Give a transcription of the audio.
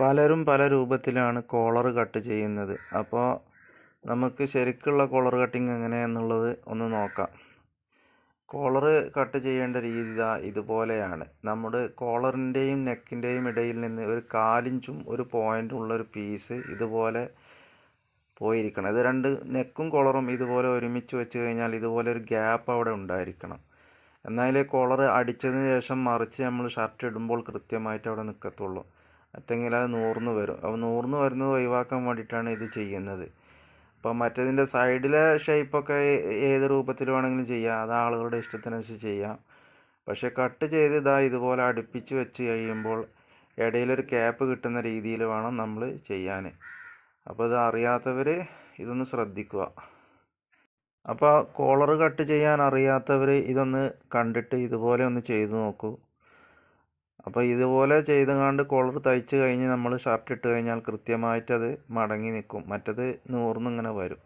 പലരും പല രൂപത്തിലാണ് കോളർ കട്ട് ചെയ്യുന്നത്. അപ്പോൾ നമുക്ക് ശരിക്കുള്ള കോളർ കട്ടിങ് എങ്ങനെയാണെന്നുള്ളത് ഒന്ന് നോക്കാം. കോളർ കട്ട് ചെയ്യേണ്ട രീതി ഇതാ ഇതുപോലെയാണ്. നമ്മുടെ കോളറിന്റെയും നെക്കിന്റെയും ഇടയിൽ നിന്ന് ഒരു കാലിഞ്ചും ഒരു പോയിന്റും ഉള്ളൊരു പീസ് ഇതുപോലെ പോയിരിക്കണം. ഇത് രണ്ട് നെക്കും കോളറും ഇതുപോലെ ഒരുമിച്ച് വെച്ച് കഴിഞ്ഞാൽ ഇതുപോലെ ഒരു ഗ്യാപ്പ് അവിടെ ഉണ്ടായിരിക്കണം. എന്നാലേ കോളർ അടിച്ചതിന് ശേഷം മറിച്ച് നമ്മൾ ഷർട്ട് ഇടുമ്പോൾ കൃത്യമായിട്ട് അവിടെ നിൽക്കത്തുള്ളൂ മറ്റെങ്കിൽ അത് നൂറിന് വരും. അപ്പോൾ നൂറിന് വരുന്നത് ഒഴിവാക്കാൻ വേണ്ടിയിട്ടാണ് ഇത് ചെയ്യുന്നത്. അപ്പോൾ മറ്റേതിന്റെ സൈഡിലെ ഷേപ്പൊക്കെ ഏത് രൂപത്തിൽ വേണമെങ്കിലും ചെയ്യാം. അത് ആളുകളുടെ ഇഷ്ടത്തിനനുസരിച്ച് ചെയ്യാം. പക്ഷേ കട്ട് ചെയ്ത് ഇതാ ഇതുപോലെ അടുപ്പിച്ച് വെച്ച് കഴിയുമ്പോൾ ഇടയിലൊരു ക്യാപ്പ് കിട്ടുന്ന രീതിയിൽ വേണം നമ്മൾ ചെയ്യാൻ അപ്പോൾ ഇത് അറിയാത്തവർ ഇതൊന്ന് ശ്രദ്ധിക്കുക. അപ്പോൾ കോളർ കട്ട് ചെയ്യാൻ അറിയാത്തവർ ഇതൊന്ന് കണ്ടിട്ട് ഇതുപോലെ ഒന്ന് ചെയ്തു നോക്കൂ. അപ്പോൾ ഇതുപോലെ ചെയ്തുകൊണ്ട് കോളർ തയ്ച്ച് കഴിഞ്ഞ് നമ്മൾ ഷർട്ട് ഇട്ട് കഴിഞ്ഞാൽ കൃത്യമായിട്ട് അത് മടങ്ങി നിൽക്കും മറ്റത് നൂർന്നിങ്ങനെ വരും.